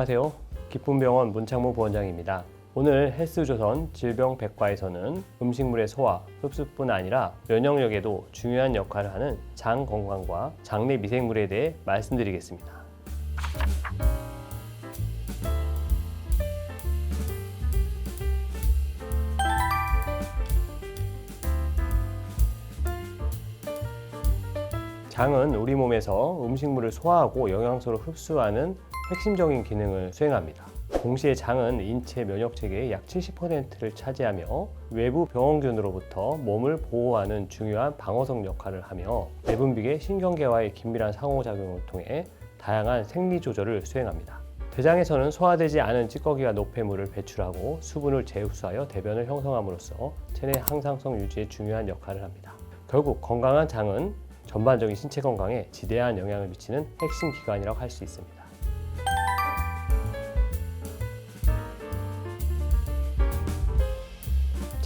안녕하세요. 기쁨병원 문창모 부원장입니다. 오늘 헬스조선 질병백과에서는 음식물의 소화, 흡수뿐 아니라 면역력에도 중요한 역할을 하는 장 건강과 장내 미생물에 대해 말씀드리겠습니다. 장은 우리 몸에서 음식물을 소화하고 영양소를 흡수하는 핵심적인 기능을 수행합니다. 동시에 장은 인체 면역 체계의 약 70%를 차지하며 외부 병원균으로부터 몸을 보호하는 중요한 방어석 역할을 하며 내분비계 신경계와의 긴밀한 상호작용을 통해 다양한 생리 조절을 수행합니다. 대장에서는 소화되지 않은 찌꺼기와 노폐물을 배출하고 수분을 재흡수하여 대변을 형성함으로써 체내 항상성 유지에 중요한 역할을 합니다. 결국 건강한 장은 전반적인 신체 건강에 지대한 영향을 미치는 핵심 기관이라고 할 수 있습니다.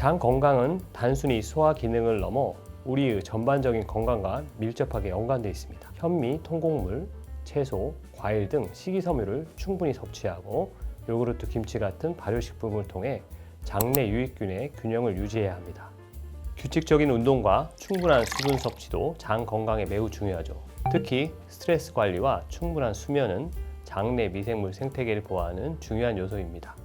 장 건강은 단순히 소화 기능을 넘어 우리의 전반적인 건강과 밀접하게 연관되어 있습니다. 현미, 통곡물, 채소, 과일 등 식이섬유를 충분히 섭취하고 요구르트, 김치 같은 발효식품을 통해 장내 유익균의 균형을 유지해야 합니다. 규칙적인 운동과 충분한 수분 섭취도 장 건강에 매우 중요하죠. 특히 스트레스 관리와 충분한 수면은 장내 미생물 생태계를 보호하는 중요한 요소입니다.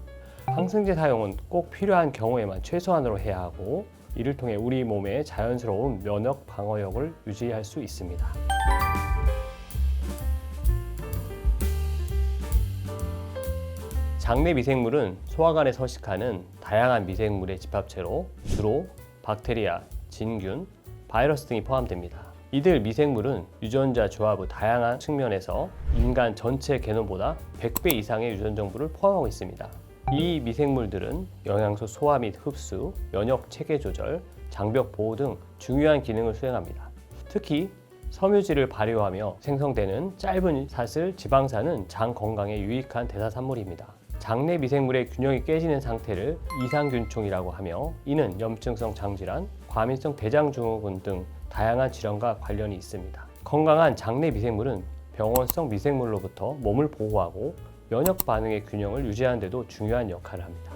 항생제 사용은 꼭 필요한 경우에만 최소한으로 해야 하고 이를 통해 우리 몸의 자연스러운 면역 방어력을 유지할 수 있습니다. 장내 미생물은 소화관에 서식하는 다양한 미생물의 집합체로 주로 박테리아, 진균, 바이러스 등이 포함됩니다. 이들 미생물은 유전자 조합의 다양한 측면에서 인간 전체 게놈보다 100배 이상의 유전 정보를 포함하고 있습니다. 이 미생물들은 영양소 소화 및 흡수, 면역 체계 조절, 장벽 보호 등 중요한 기능을 수행합니다. 특히 섬유질을 발효하며 생성되는 짧은 사슬 지방산은 장 건강에 유익한 대사산물입니다. 장내 미생물의 균형이 깨지는 상태를 이상균총이라고 하며 이는 염증성 장질환, 과민성 대장증후군 등 다양한 질환과 관련이 있습니다. 건강한 장내 미생물은 병원성 미생물로부터 몸을 보호하고 면역 반응의 균형을 유지하는 데도 중요한 역할을 합니다.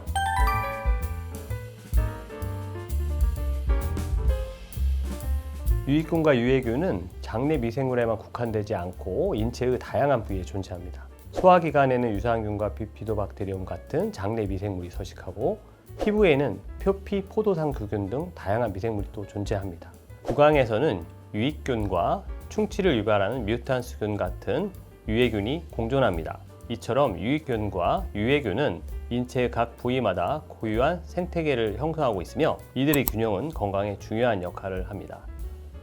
유익균과 유해균은 장내 미생물에만 국한되지 않고 인체의 다양한 부위에 존재합니다. 소화기관에는 유산균과 비피도박테리움 같은 장내 미생물이 서식하고 피부에는 표피, 포도상 규균 등 다양한 미생물이 또 존재합니다. 구강에서는 유익균과 충치를 유발하는 뮤탄스균 같은 유해균이 공존합니다. 이처럼 유익균과 유해균은 인체의 각 부위마다 고유한 생태계를 형성하고 있으며 이들의 균형은 건강에 중요한 역할을 합니다.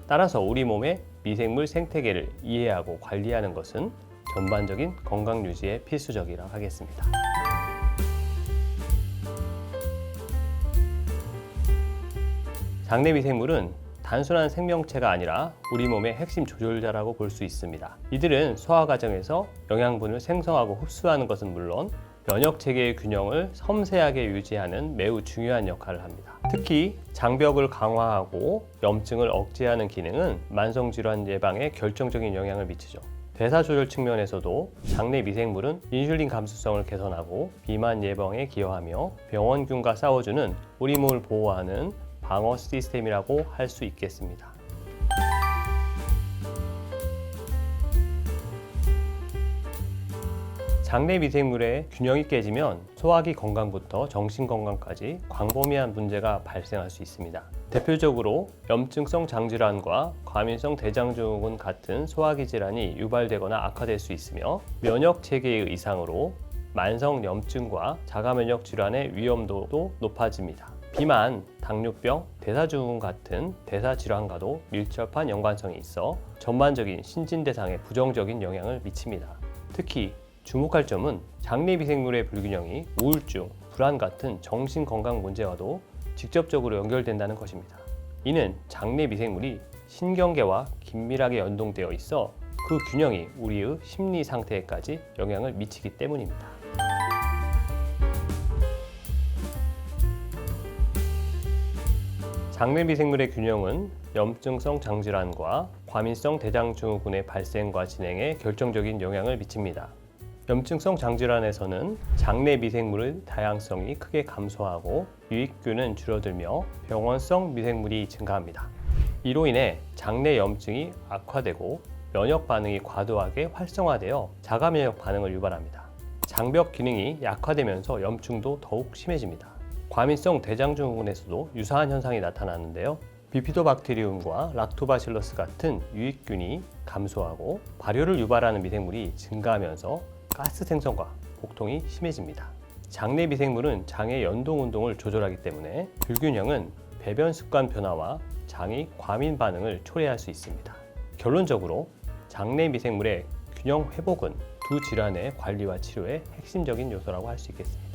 따라서 우리 몸의 미생물 생태계를 이해하고 관리하는 것은 전반적인 건강 유지에 필수적이라 하겠습니다. 장내 미생물은 단순한 생명체가 아니라 우리 몸의 핵심 조절자라고 볼 수 있습니다. 이들은 소화 과정에서 영양분을 생성하고 흡수하는 것은 물론 면역 체계의 균형을 섬세하게 유지하는 매우 중요한 역할을 합니다. 특히 장벽을 강화하고 염증을 억제하는 기능은 만성 질환 예방에 결정적인 영향을 미치죠. 대사 조절 측면에서도 장내 미생물은 인슐린 감수성을 개선하고 비만 예방에 기여하며 병원균과 싸워주는 우리 몸을 보호하는 방어 시스템이라고 할 수 있겠습니다. 장내 미생물의 균형이 깨지면 소화기 건강부터 정신 건강까지 광범위한 문제가 발생할 수 있습니다. 대표적으로 염증성 장질환과 과민성 대장증후군 같은 소화기 질환이 유발되거나 악화될 수 있으며 면역 체계의 이상으로 만성 염증과 자가 면역 질환의 위험도도 높아집니다. 비만, 당뇨병, 대사증후군 같은 대사 질환과도 밀접한 연관성이 있어 전반적인 신진 대상에 부정적인 영향을 미칩니다. 특히 주목할 점은 장내 미생물의 불균형이 우울증, 불안 같은 정신 건강 문제와도 직접적으로 연결된다는 것입니다. 이는 장내 미생물이 신경계와 긴밀하게 연동되어 있어 그 균형이 우리의 심리 상태에까지 영향을 미치기 때문입니다. 장내 미생물의 균형은 염증성 장질환과 과민성 대장증후군의 발생과 진행에 결정적인 영향을 미칩니다. 염증성 장질환에서는 장내 미생물의 다양성이 크게 감소하고 유익균은 줄어들며 병원성 미생물이 증가합니다. 이로 인해 장내 염증이 악화되고 면역 반응이 과도하게 활성화되어 자가 면역 반응을 유발합니다. 장벽 기능이 약화되면서 염증도 더욱 심해집니다. 과민성 대장증후군에서도 유사한 현상이 나타나는데요. 비피도박테리움과 락토바실러스 같은 유익균이 감소하고 발효를 유발하는 미생물이 증가하면서 가스 생성과 복통이 심해집니다. 장내 미생물은 장의 연동 운동을 조절하기 때문에 불균형은 배변 습관 변화와 장이 과민 반응을 초래할 수 있습니다. 결론적으로 장내 미생물의 균형 회복은 두 질환의 관리와 치료의 핵심적인 요소라고 할 수 있겠습니다.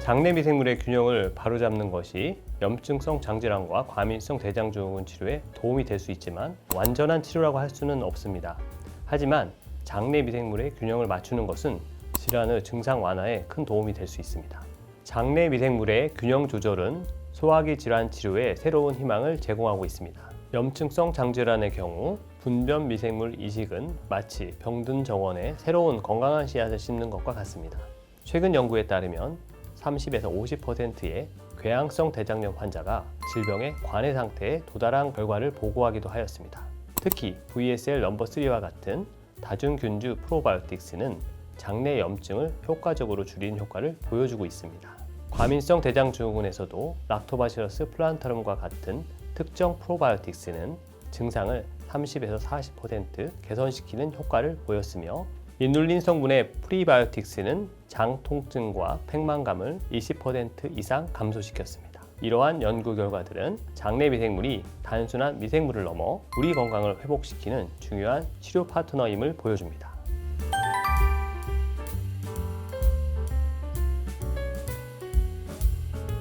장내 미생물의 균형을 바로잡는 것이 염증성 장질환과 과민성 대장증후군 치료에 도움이 될 수 있지만 완전한 치료라고 할 수는 없습니다. 하지만 장내 미생물의 균형을 맞추는 것은 질환의 증상 완화에 큰 도움이 될 수 있습니다. 장내 미생물의 균형 조절은 소화기 질환 치료에 새로운 희망을 제공하고 있습니다. 염증성 장질환의 경우 분변 미생물 이식은 마치 병든 정원에 새로운 건강한 씨앗을 심는 것과 같습니다. 최근 연구에 따르면 30에서 50%의 궤양성 대장염 환자가 질병의 관해 상태에 도달한 결과를 보고하기도 하였습니다. 특히 VSL 넘버 3와 같은 다중균주 프로바이오틱스는 장내 염증을 효과적으로 줄이는 효과를 보여주고 있습니다. 과민성 대장증후군에서도 락토바시러스 플란타름과 같은 특정 프로바이오틱스는 증상을 30에서 40% 개선시키는 효과를 보였으며 인룰린 성분의 프리바이오틱스는 장 통증과 팽만감을 20% 이상 감소시켰습니다. 이러한 연구 결과들은 장내 미생물이 단순한 미생물을 넘어 우리 건강을 회복시키는 중요한 치료 파트너임을 보여줍니다.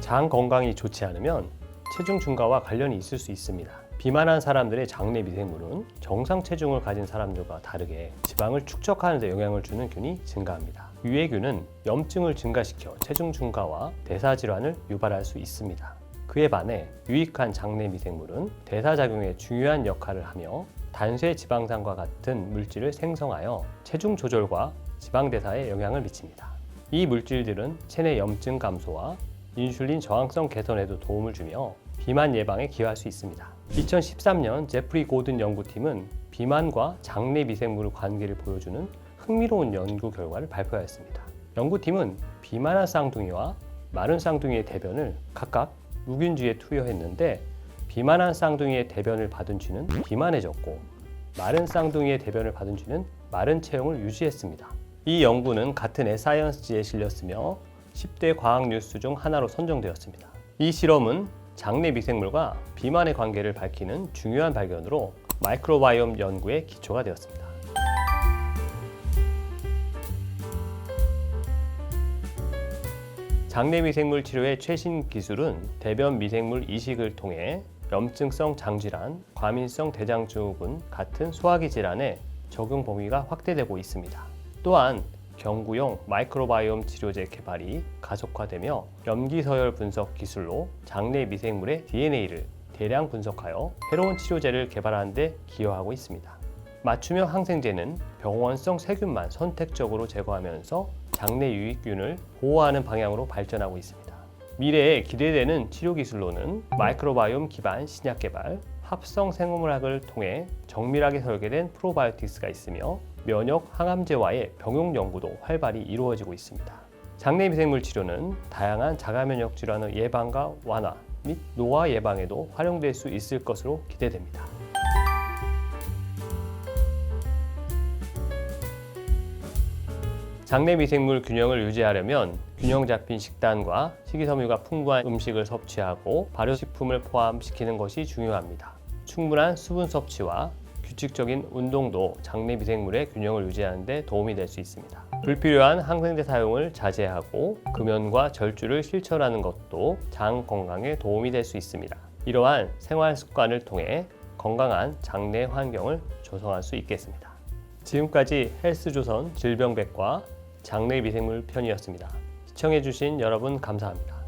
장 건강이 좋지 않으면 체중 증가와 관련이 있을 수 있습니다. 비만한 사람들의 장내 미생물은 정상 체중을 가진 사람들과 다르게 지방을 축적하는 데 영향을 주는 균이 증가합니다. 유해균은 염증을 증가시켜 체중 증가와 대사 질환을 유발할 수 있습니다. 그에 반해 유익한 장내 미생물은 대사 작용에 중요한 역할을 하며 단쇄 지방산과 같은 물질을 생성하여 체중 조절과 지방 대사에 영향을 미칩니다. 이 물질들은 체내 염증 감소와 인슐린 저항성 개선에도 도움을 주며 비만 예방에 기여할 수 있습니다. 2013년 제프리 고든 연구팀은 비만과 장내 미생물 관계를 보여주는 흥미로운 연구 결과를 발표하였습니다. 연구팀은 비만한 쌍둥이와 마른 쌍둥이의 대변을 각각 무균주에 투여했는데 비만한 쌍둥이의 대변을 받은 쥐는 비만해졌고 마른 쌍둥이의 대변을 받은 쥐는 마른 체형을 유지했습니다. 이 연구는 같은 에사이언스지에 실렸으며 10대 과학 뉴스 중 하나로 선정되었습니다. 이 실험은 장내 미생물과 비만의 관계를 밝히는 중요한 발견으로 마이크로바이옴 연구의 기초가 되었습니다. 장내 미생물 치료의 최신 기술은 대변 미생물 이식을 통해 염증성 장질환, 과민성 대장증후군 같은 소화기 질환의 적용 범위가 확대되고 있습니다. 또한 경구용 마이크로바이옴 치료제 개발이 가속화되며 염기서열 분석 기술로 장내 미생물의 DNA를 대량 분석하여 새로운 치료제를 개발하는 데 기여하고 있습니다. 맞춤형 항생제는 병원성 세균만 선택적으로 제거하면서 장내 유익균을 보호하는 방향으로 발전하고 있습니다. 미래에 기대되는 치료 기술로는 마이크로바이옴 기반 신약 개발, 합성 생물학을 통해 정밀하게 설계된 프로바이오틱스가 있으며 면역 항암제와의 병용 연구도 활발히 이루어지고 있습니다. 장내 미생물 치료는 다양한 자가 면역 질환의 예방과 완화 및 노화 예방에도 활용될 수 있을 것으로 기대됩니다. 장내 미생물 균형을 유지하려면 균형 잡힌 식단과 식이섬유가 풍부한 음식을 섭취하고 발효식품을 포함시키는 것이 중요합니다. 충분한 수분 섭취와 규칙적인 운동도 장내 미생물의 균형을 유지하는 데 도움이 될 수 있습니다. 불필요한 항생제 사용을 자제하고 금연과 절주를 실천하는 것도 장 건강에 도움이 될 수 있습니다. 이러한 생활 습관을 통해 건강한 장내 환경을 조성할 수 있겠습니다. 지금까지 헬스조선 질병백과 장내 미생물 편이었습니다. 시청해주신 여러분 감사합니다.